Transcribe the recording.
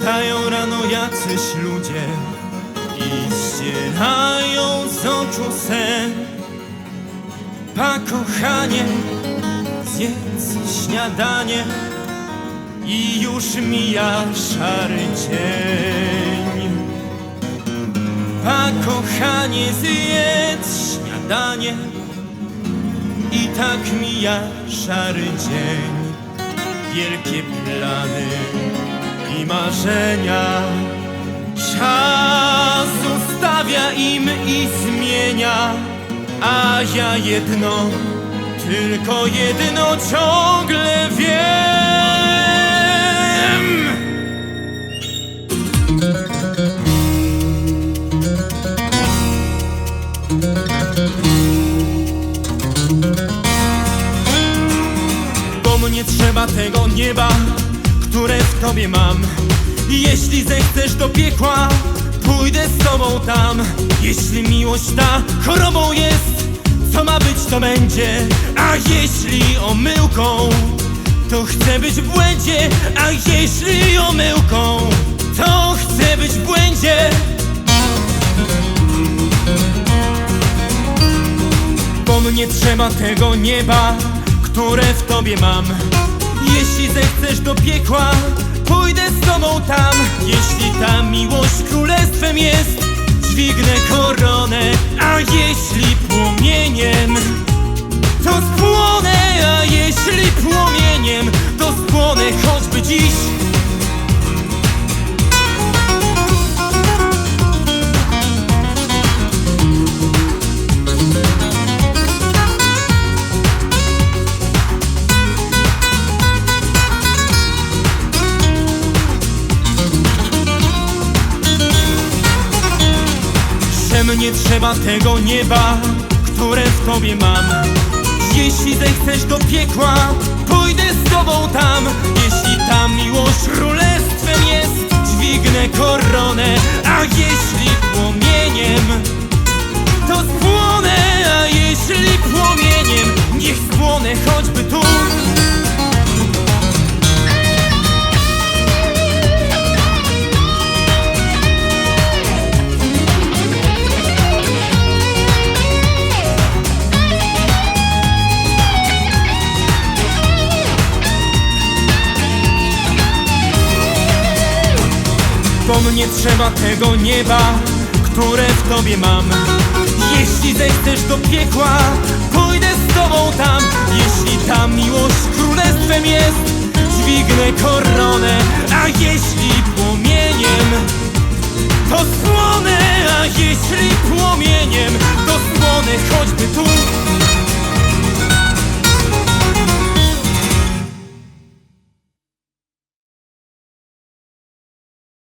Wstają rano jacyś ludzie i ścierają z oczu sen. Pa kochanie, zjedz śniadanie i już mija szary dzień. Pa kochanie, zjedz śniadanie i tak mija szary dzień. Wielkie plany i marzenia. Czas zostawia im i zmienia A ja jedno, tylko jedno ciągle wiem. Bo mnie trzeba tego nieba, które w tobie mam. Jeśli zechcesz do piekła, pójdę z tobą tam. Jeśli miłość ta chorobą jest, co ma być to będzie. A jeśli omyłką, to chcę być w błędzie. A jeśli omyłką, to chcę być w błędzie. Bo mnie trzeba tego nieba, które w tobie mam Jeśli zechcesz do piekła, pójdę z tobą tam. Jeśli ta miłość królestwem jest, dźwignę koronę A jeśli mnie trzeba tego nieba, które w tobie mam. Jeśli zechcesz do piekła, pójdę z tobą tam. Jeśli Bo mnie trzeba tego nieba, które w tobie mam. Jeśli zechcesz do piekła, pójdę z tobą tam. Jeśli ta miłość królestwem jest, dźwignę koronę. A jeśli płomieniem, to spłonę A jeśli płomieniem, to spłonę choćby tu